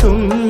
从